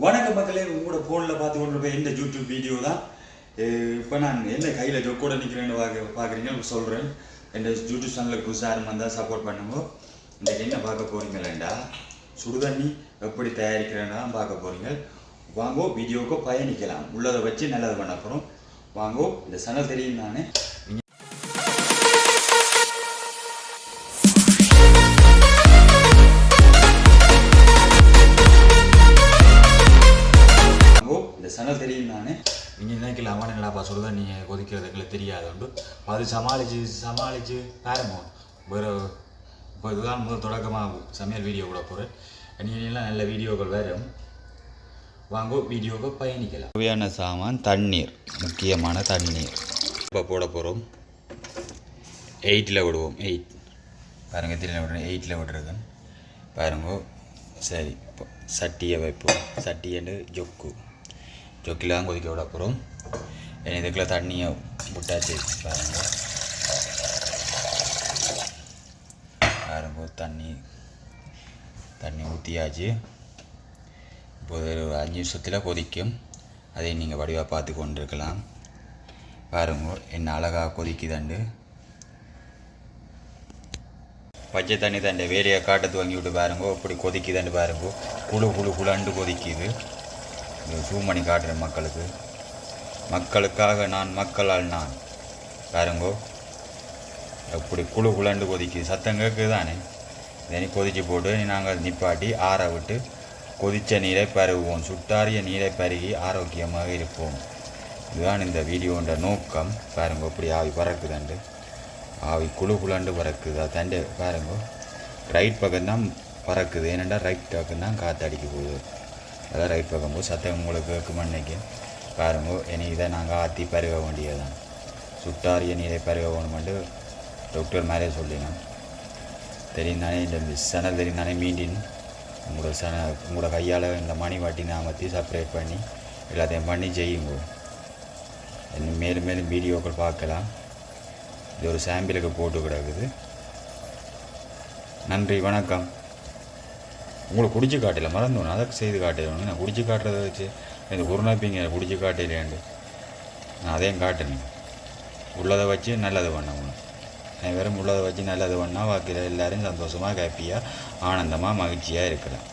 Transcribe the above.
வணக்கம் மக்களே உங்களோட ஃபோனில் பார்த்து கொண்டு இந்த யூடியூப் வீடியோ தான். இப்போ நான் என்ன கையில் ஜொக்கோட நிற்கிறேன்னு பார்க்க பார்க்குறீங்க? சொல்கிறேன் இந்த யூடியூப் சேனலுக்கு புதுசாக இருந்தால் சப்போர்ட் பண்ணுங்க. இன்றைக்கு என்ன பார்க்க போகிறீங்களேண்டா சுடுதண்ணி எப்படி தயாரிக்கிறேன்னு தான் பார்க்க போகிறீங்க வாங்கோ வீடியோவுக்கு பயணிக்கலாம். உள்ளதை வச்சு நல்லது பண்ண போகிறோம் வாங்கோ இந்த சேனல் தெரியும் நான் இந்த சனல் தெரியும் நானே நீங்கள் நினைக்கல அவன் என்னடாப்பா சொல்லுதான் நீங்கள் கொதிக்கிறதுக்குள்ள தெரியாது உண்டு அது சமாளிச்சு சமாளிச்சு பாருங்க. வேறு இப்போ இதுதான் முதல் தொடக்கமாக சமையல் வீடியோ கூட போகிறேன் எல்லாம் நல்ல வீடியோக்கள் வரும். வாங்கோ வீடியோவை பயணிக்கலாம். தேவையான சாமான் தண்ணீர். முக்கியமான தண்ணீர். இப்போ போட போகிறோம் எயிட்டில் விடுவோம். எயிட் பாருங்க எத்தனை விடுறேன்? எயிட்டில் விடுறது பாருங்க. சரி இப்போ சட்டியை வைப்போம். சட்டியண்டு ஜொக்கு. ஜொக்கில் தான் கொதிக்க விட போகிறோம் இதுக்குள்ள தண்ணியை விட்டாச்சு பாருங்க பாருங்கள் தண்ணி தண்ணி ஊற்றியாச்சு இப்போது ஒரு அஞ்சு நிமிஷத்தில் கொதிக்கும் அதை நீங்கள் வடிவாக பார்த்து கொண்டு இருக்கலாம் பாருங்க என்ன அழகாக கொதிக்குதாண்டு பச்சை தண்ணி தண்டை வேலையை காட்ட துவங்கி விட்டு பாருங்க அப்படி கொதிக்குதாண்டு பாருங்க குழு குழு குழாண்டு கொதிக்குது இது பண்ணி காட்டுறேன் மக்களுக்கு. மக்களுக்காக நான் மக்களால் நான். பாருங்கோ. அப்படி குழு குழண்டு கொதிக்குது சத்தம் கேட்குது தானே இதை கொதிச்சு போட்டு நாங்கள் நிப்பாட்டி ஆற விட்டு கொதித்த நீரை பருகுவோம் சுட்டாரிய நீரை பருகி ஆரோக்கியமாக இருப்போம். இதுதான் இந்த வீடியோன்ற நோக்கம். பாருங்க இப்படி ஆவி பறக்குதாண்டு. ஆவி குழு குழண்டு பறக்குதா? தண்டு பாருங்க. ரைட் பக்கம் தான் பறக்குது. ஏனென்றால் ரைட் பக்கம் தான் காற்று அடிக்க போகுது. அதான் ரைட் பக்கம் போது சத்தம் உங்களுக்கு கேட்கும் அன்னைக்கு பாருங்க இனி இதை நாங்கள் ஆற்றி பருக வேண்டியதுதான். சுட்டாரிய நீரை பருக வேணுமெண்டு டாக்டர் மாதிரி சொல்லினோம் தெரியும் தானே இந்த சனல் தெரியும் தானே மீண்டின் உங்களோட சன உங்களோட கையால் இந்த மணி வாட்டி அமர்த்தி செப்பரேட் பண்ணி எல்லாத்தையும் பண்ணி செய்யுங்க. இன்னும் மேலும் மேலும் வீடியோக்கள் பார்க்கலாம். இது ஒரு சாம்பிளுக்கு போட்டு கிடக்குது. நன்றி வணக்கம். உங்களை குடிச்சு காட்டல மறந்து அதை செய்து காட்டணும் நான் குடிச்சு காட்டுறத வச்சு இந்த குருநாப்பிங்க குடிச்சு காட்டலையாண்டு. நான் அதையும் காட்டுறேன். உள்ளதை வச்சு நல்லது பண்ணணும் நான் வெறும் உள்ளதை வச்சு நல்லது பண்ணால் வாக்கில் எல்லோரும் சந்தோஷமாக ஹாப்பியாக ஆனந்தமாக மகிழ்ச்சியாக இருக்கலாம்.